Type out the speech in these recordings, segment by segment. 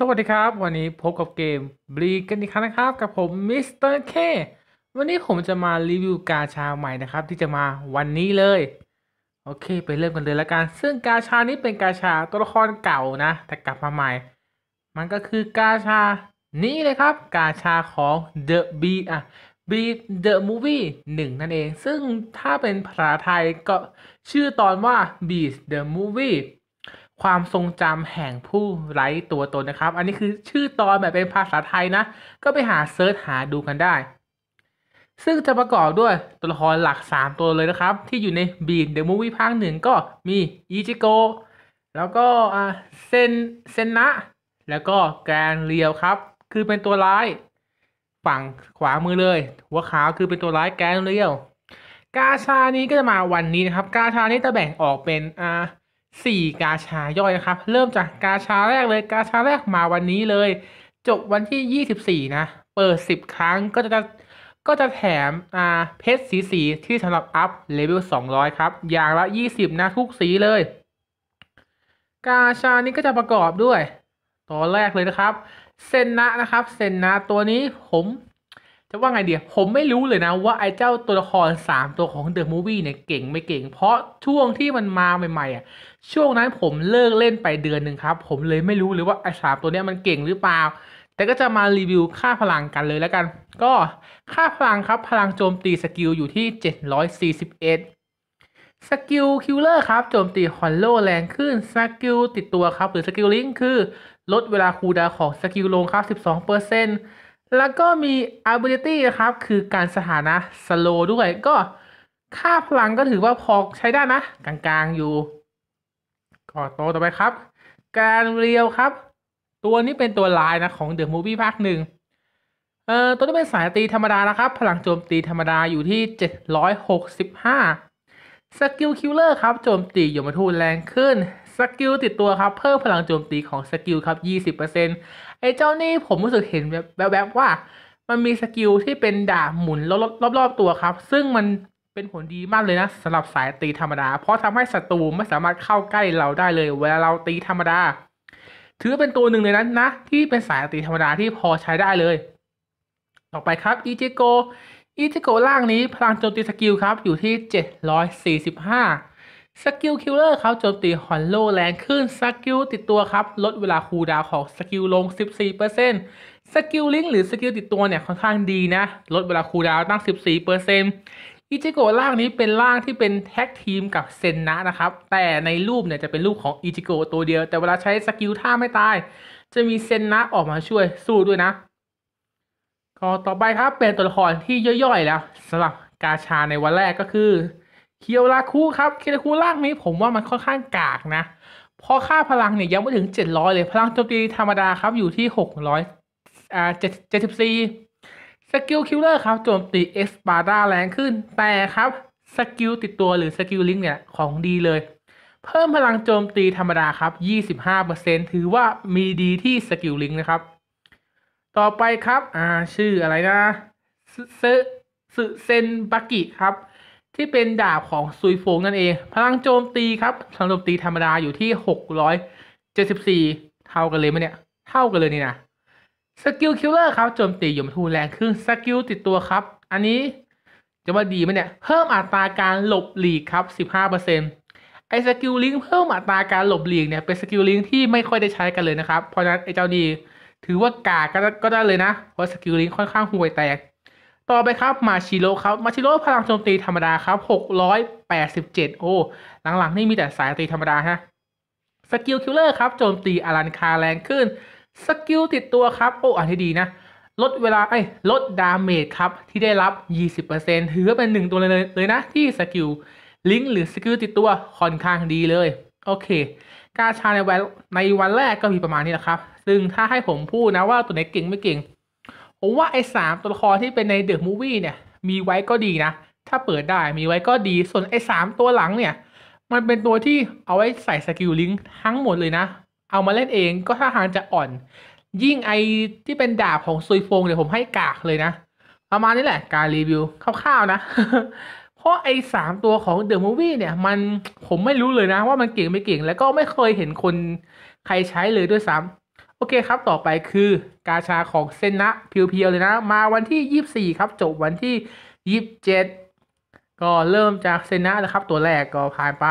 สวัสดีครับ วันนี้พบกับเกมบลีกันอีกครั้งนะครับ กับผมมิสเตอร์เควันนี้ผมจะมารีวิวกาชาใหม่นะครับ ที่จะมาวันนี้เลย โอเค ไปเริ่มกันเลยละกัน ซึ่งกาชานี้เป็นกาชาตัวละครเก่านะ แต่กลับมาใหม่ มันก็คือกาชานี้เลยครับ กาชาของ The B อะ B The Movie 1 นั่นเอง ซึ่งถ้าเป็นภาษาไทยก็ชื่อตอนว่า beat the Movie ความทรงจำแห่งผู้ไร้ตัวตนนะครับ อันนี้คือชื่อตอนแบบเป็นภาษาไทยนะ ก็ไปหาเซิร์ชหาดูกันได้ ซึ่งจะประกอบด้วยตัวละครหลัก 3 ตัวเลยนะครับ ที่อยู่ในบีนเดอะมูวี่ภาคหนึ่งก็มีอิจิโกะแล้วก็เซนเซนนะ แล้วก็แกนเรียวครับ คือเป็นตัวร้ายฝั่งขวามือเลย หัวขาวคือเป็นตัวร้ายแกนเรียว กาชานี้ก็จะมาวันนี้นะครับ กาชานี้จะแบ่งออกเป็นอ่า สี่กาชาย่อยนะครับ เริ่มจากกาชาแรกเลยกาชาแรกมาวันนี้เลย จบวันที่ 24 นะ เปิด 10 ครั้งก็จะก็จะแถมอ่าเพชรสีสีที่สำหรับอัพเลเวล 200 ครับ อย่างละ 20 นะทุกสีเลย กาชานี้ก็จะประกอบด้วย ตัวแรกเลยนะครับ เซนนะนะครับ เซนนะตัวนี้ผม จะว่าไงเดียผมไม่รู้เลยนะว่าไอ้เจ้าตัวละคร 3 ตัวของเดอะมูฟวี่เนี่ยเก่งไม่เก่ง เพราะช่วงที่มันมาใหม่ๆอะช่วงนั้นผมเลิกเล่นไปเดือนหนึ่งครับ ผมเลยไม่รู้เลยว่าไอ้สามตัวเนี้ยมันเก่งหรือเปล่า แต่ก็จะมารีวิวค่าพลังกันเลยแล้วกัน ก็ค่าพลังครับพลังโจมตีสกิลอยู่ที่ 741 สกิลคิลเลอร์ครับโจมตีฮอลโลแรงขึ้นสกิลติดตัวครับหรือสกิลลิงคือ ลดเวลาคูลดาวของสกิลลงครับ 12% แล้วก็มี ability นะครับ คือการสถานะสโลด้วย ก็ค่าพลังก็ถือว่าพอใช้ได้นะ กลางๆอยู่ก็ตัวต่อไปครับ การเรียวครับ ตัวนี้เป็นตัวลายนะของเดอะมูฟวี่ภาคหนึ่งเอ่อตัวนี้เป็นสายตีธรรมดานะครับ พลังโจมตีธรรมดาอยู่ที่ 765 สกิลคิลเลอร์ครับ โจมตียมทูตแรงขึ้น สกิลติดตัวครับ เพิ่มพลังโจมตีของสกิลครับ 20% อ้เจ้านี่ผมรู้สึกเห็นแบบแบบว่า มันมีสกิลที่เป็นดาบหมุนรอบๆตัวครับ ซึ่งมันเป็นผลดีมากเลยนะสำหรับสายตีธรรมดา เพราะทำให้ศัตรูไม่สามารถเข้าใกล้เราได้เลย เวลาเราตีธรรมดา ถือเป็นตัวหนึ่งเลยนะนะ ที่เป็นสายตีธรรมดาที่พอใช้ได้เลย ต่อไปครับอีจิโกอีจิโกล่างนี้พลังโจมตีสกิลครับอยู่ที่ 745 สกิลคิลเลอร์ครับโจมตีฮอนโลแรงขึ้นสกิลติดตัวครับ ลดเวลาคูลดาวของสกิลลง 14%สกิลลิงหรือสกิลติดตัวเนี่ยค่อนข้างดีนะ ลดเวลาคูลดาวตั้ง 14%อิจิโกะร่างนี้เป็นร่างที่เป็นแท็กทีมกับเซนนะนะครับ แต่ในรูปเนี่ยจะเป็นรูปของอิจิโกะตัวเดียว แต่เวลาใช้สกิลท่าไม่ตาย จะมีเซนนะออกมาช่วยสู้ด้วยนะก็ต่อไปครับเป็นตัวละครที่ย่อยๆแล้วสำหรับกาชาในวันแรกก็คือ เคียวราคุครับเคียวราคุร่างนี้ผมว่ามันค่อนข้างกากนะเพราะค่าพลังเนี่ยยังไม่ถึง 700 เลย พลังโจมตีธรรมดาครับอยู่ที่ 600อ่า74สกิลคิลเลอร์ครับโจมตีเอ็กซ์บาร์ดาแรงขึ้น แต่ครับสกิลติดตัวหรือสกิลลิงเนี่ยของดีเลย เพิ่มพลังโจมตีธรรมดาครับ 25%ถือว่ามีดีที่สกิลลิงนะครับ ต่อไปครับ อ่า ชื่ออะไรนะซึซึซึเซนบากิครับ ที่เป็นดาบของซุยฟงนั่นเอง พลังโจมตีครับพลังโจมตีธรรมดาอยู่ที่674เท่ากันเลยไหมเนี่ย เท่ากันเลยนี่นะสกิลคิลเลอร์ครับโจมตียมทูแรงขึ้นสกิลติดตัวครับ อันนี้จะว่าดีไหมเนี่ย เพิ่มอัตราการหลบหลีกครับ15%ไอ้สกิลลิงเพิ่มอัตราการหลบหลีกเนี่ยเป็นสกิลลิงที่ไม่ค่อยได้ใช้กันเลยนะครับ เพราะฉะนั้นไอ้เจ้าดีถือว่ากากก็ก็ได้เลยนะ เพราะสกิลลิงค่อนข้างห่วยแตก ต่อไปครับมาชิโร่ครับมาชิโร่พลังโจมตีธรรมดาครับ687 โอ้หลังๆนี่มีแต่สายตีธรรมดาฮะสกิลคิลเลอร์ครับโจมตีอารันคาแรงขึ้นสกิลติดตัวครับ โอ้อันที่ดีนะ ลดเวลาไอ้ลดดาเมจครับ ที่ได้รับ 20%ถือว่าเป็นหนึ่งตัวเลยเลยนะ ที่สกิลลิงก์หรือสกิลติดตัวค่อนข้างดีเลย โอเค กาชาในวันในวันแรกก็มีประมาณนี้แหละครับ ซึ่งถ้าให้ผมพูดนะว่าตัวไหนเก่งไม่เก่ง ผมว่าไอ้สามตัวละครที่เป็นในเดอะมูฟวี่เนี่ย มีไว้ก็ดีนะ ถ้าเปิดได้มีไว้ก็ดี ส่วนไอ้สามตัวหลังเนี่ย มันเป็นตัวที่เอาไว้ใส่สกิลลิงก์ทั้งหมดเลยนะ เอามาเล่นเองก็ถ้าทางจะอ่อน ยิ่งไอที่เป็นดาบของซุยฟงเนี่ยผมให้กากเลยนะ ประมาณนี้แหละการรีวิวคร่าวๆนะ เพราะไอ้สามตัวของเดอะมูฟวี่เนี่ย มันผมไม่รู้เลยนะ ว่ามันเก่งไม่เก่ง แล้วก็ไม่เคยเห็นคนใครใช้เลยด้วยซ้ำโอเคครับต่อไปคือ กาชาของเซนนะเพียวๆเลยนะ มาวันที่ 24 ครับ จบวันที่ 27 ก็เริ่มจากเซนนะนะครับ ตัวแรกก็ผ่านไป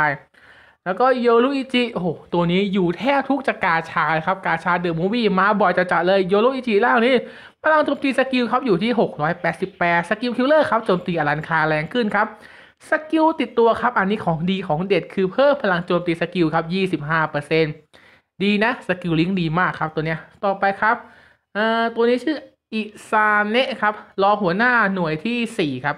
แล้วก็โยรุอิจิโอ้โหตัวนี้อยู่แทบทุกจากกาชาครับกาชาเดอะมูวี่มาบ่อยจะๆเลยโยรุอิจิล่างนี้พลังโจมตีสกิลครับอยู่ที่ 688 สกิลคิลเลอร์ครับโจมตีอลันคาแรงขึ้นครับสกิลติดตัวครับ อันนี้ของดีของเด็ดคือเพิ่มพลังโจมตีสกิลครับ 25%ดีนะ สกิลลิงก์ดีมากครับตัวเนี้ย ต่อไปครับ เอ่อตัวนี้ชื่ออิซาเนะครับรอหัวหน้าหน่วยที่ 4 ครับ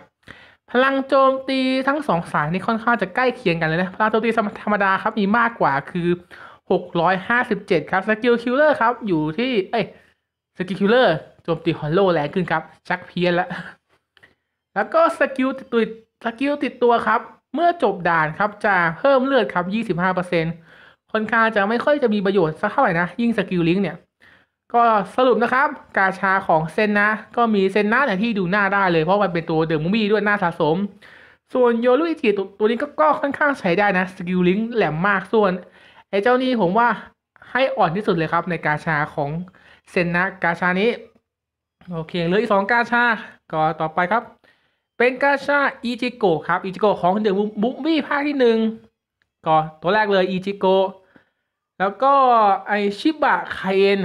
พลังโจมตีทั้งสองสายนี่ค่อนข้างจะใกล้เคียงกันเลยนะพลังโจมตีธรรมดาครับมีมากกว่าคือ 657 ครับสกิลคิลเลอร์ครับอยู่ที่เอ้ยสกิลคิลเลอร์โจมตีฮอลโลแรงขึ้นครับ ชักเพี้ยนล้วแล้วก็สกิลติดตัวสกิลติดตัวครับ เมื่อจบด่านครับจะเพิ่มเลือดครับ 25%ค่อนข้างจะไม่ค่อยจะมีประโยชน์สักเท่าไหร่นะ ยิ่งสกิลลิงเนี่ย ก็สรุปนะครับกาชาของเซนนะ ก็มีเซนนะเนี่ยที่ดูหน้าได้เลยเพราะมันเป็นตัวเดอะมูมี่ด้วยหน้าสะสม ส่วนโยรุอิจิตัวนี้ก็ค่อนข้างใช้ได้นะสกิลลิงแหลมมากส่วนไอ้เจ้านี่ผมว่าให้อ่อนที่สุดเลยครับในกาชาของเซนนะกาชานี้ โอเคเหลืออีกสองกาชาก็ต่อไปครับ เป็นกาชาอิจิโกะครับอิจิโกะของเดอะมูมี่ภาคที่หนึ่งก็ตัวแรกเลยอิจิโกะแล้วก็ไอชิบะไคเอน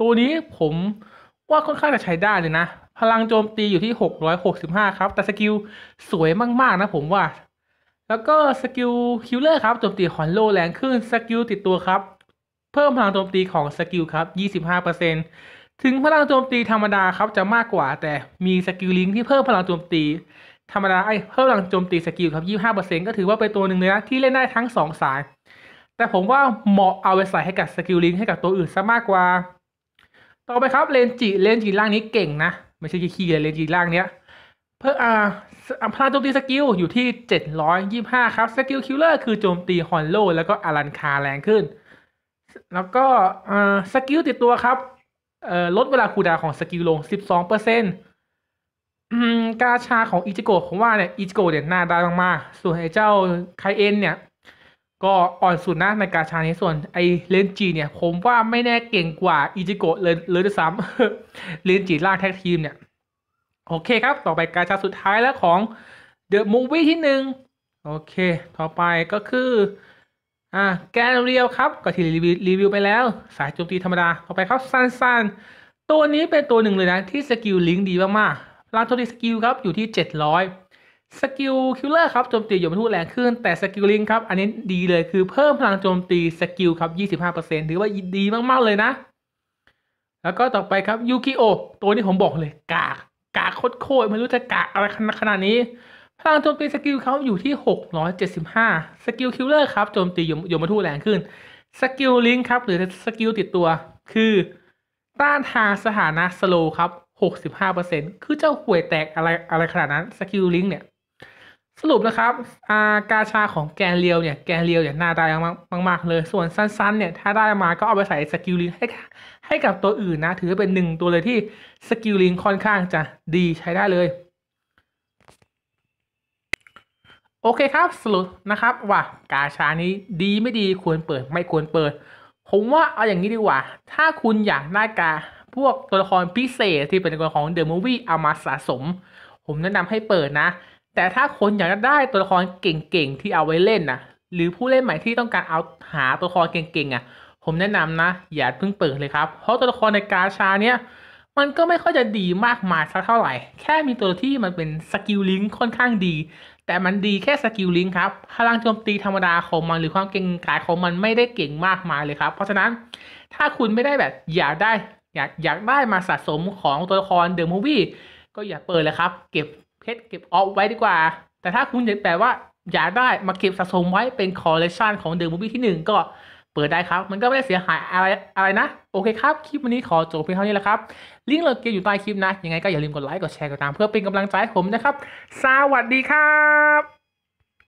ตัวนี้ผมว่าค่อนข้างจะใช้ได้เลยนะ พลังโจมตีอยู่ที่ 665 ครับ แต่สกิลสวยมาก ๆ นะผมว่า แล้วก็สกิลคิลเลอร์ครับโจมตีคอนโลแรงขึ้นสกิลติดตัวครับ เพิ่มพลังโจมตีของสกิลครับ 25%ถึงพลังโจมตีธรรมดาครับจะมากกว่า แต่มีสกิลลิงที่เพิ่มพลังโจมตี ธรรมดาไอ้เพิ่มพลังโจมตีสกิลครับ 25%ก็ถือว่าเป็นตัวหนึ่งเลยนะที่เล่นได้ทั้ง 2 สาย แต่ผมว่าเหมาะเอาไปใส่ให้กับสกิลลิงให้กับตัวอื่นซะมากกว่า ต่อไปครับเลนจิเลนจิล่างนี้เก่งนะ ไม่ใช่ขี้ๆเลยเลนจิล่างเนี้ยเพิ่มอ่าพลังโจมตีสกิลอยู่ที่ 725 ครับ สกิลคิลเลอร์คือโจมตีฮอนโลแล้วก็อารันคาแรงขึ้น แล้วก็อ่าสกิลติดตัวครับเอ่อลดเวลาคูดาของสกิลลง 12%อืมกาชาของอิจิโกะผมว่าเนี่ยอิจิโกะเนี่ยน่าได้มากๆส่วนไอ้เจ้าไคเอ็นเนี่ย ก็อ่อนสุดนะในกาชานี้ส่วนไอเลนจีเนี่ย ผมว่าไม่แน่เก่งกว่าอิจิโกะเลยเลยด้วยซ้ำเลนจีล่าแท็กทีมเนี่ย โอเคครับ ต่อไปกาชาสุดท้ายแล้วของเดอะมูฟวี่ที่หนึ่งโอเค ต่อไปก็คืออ่าแกนเรียวครับก็ที่รีวิวรีวิวไปแล้ว สายโจมตีธรรมดา ต่อไปครับซันซันตัวนี้เป็นตัวหนึ่งเลยนะ ที่สกิลลิงก์ดีมากๆพลังโจมตีสกิลครับอยู่ที่ 700 สกิลคิลเลอร์ครับโจมตีอยู่บรรทุแรงขึ้น แต่สกิลลิงครับ อันนี้ดีเลยคือเพิ่มพลังโจมตีสกิลครับ 25%ถือว่าดีมาก ๆ เลยนะ แล้วก็ต่อไปครับยูกิโอตัวนี้ผมบอกเลย กาก กากโคตรไม่รู้จะกากอะไรขนาดนี้ พลังโจมตีสกิลเขาอยู่ที่ 675 สกิลคิลเลอร์ครับโจมตียมทูตแรงขึ้น สกิลลิงครับหรือสกิลติดตัว คือต้านทานสถานะสโลครับ 65%คือเจ้าห่วยแตกอะไรอะไรขนาดนั้นสกิลลิงเนี่ย สรุปนะครับอากาชาของแกนเรียวเนี่ยแกนเรียวเนี่ยน่าได้มากมากๆเลย ส่วนสั้นๆเนี่ยถ้าได้มาก็เอาไปใส่สกิลลิงให้ให้กับตัวอื่นนะ ถือเป็นหนึ่งตัวเลยที่สกิลลิงค่อนข้างจะดีใช้ได้เลย โอเคครับสรุปนะครับว่ากาชานี้ดีไม่ดีควรเปิดไม่ควรเปิด ผมว่าเอาอย่างนี้ดีกว่า ถ้าคุณอยากได้กาพวกตัวละครพิเศษที่เป็นตัวละครเดอะมูฟวี่เอามาสะสม ผมแนะนำให้เปิดนะ แต่ถ้าคนอยากจะได้ตัวละครเก่งๆที่เอาไว้เล่นนะหรือผู้เล่นใหม่ที่ต้องการเอาหาตัวละครเก่งๆอะ ผมแนะนำนะ อย่าเพิ่งเปิดเลยครับ เพราะตัวละครในกาชาเนี้ยมันก็ไม่ค่อยจะดีมากมายสักเท่าไหร่ แค่มีตัวที่มันเป็นสกิลลิงก์ค่อนข้างดี แต่มันดีแค่สกิลลิงก์ครับ พลังโจมตีธรรมดาของมันหรือความเก่งกาจของมันไม่ได้เก่งมากมายเลยครับ เพราะฉะนั้นถ้าคุณไม่ได้แบบอยากได้อยากอยากได้มาสะสมของตัวละครเดอะมูวี่ก็อย่าเปิดเลยครับ เก็บ เพชรเก็บออฟไว้ดีกว่า แต่ถ้าคุณอยากแบบว่าอยากได้มาเก็บสะสมไว้เป็นคอลเลคชันของเดอะมูฟวี่ที่หนึ่งก็เปิดได้ครับ มันก็ไม่ได้เสียหายอะไรอะไรนะ โอเคครับ คลิปวันนี้ขอจบเพียงเท่านี้แหละครับ ลิงก์เหลดเกมอยู่ใต้คลิปนะ ยังไงก็อย่าลืมกดไลค์ กดแชร์ กดตามเพื่อเป็นกำลังใจให้ผมนะครับ สวัสดีครับ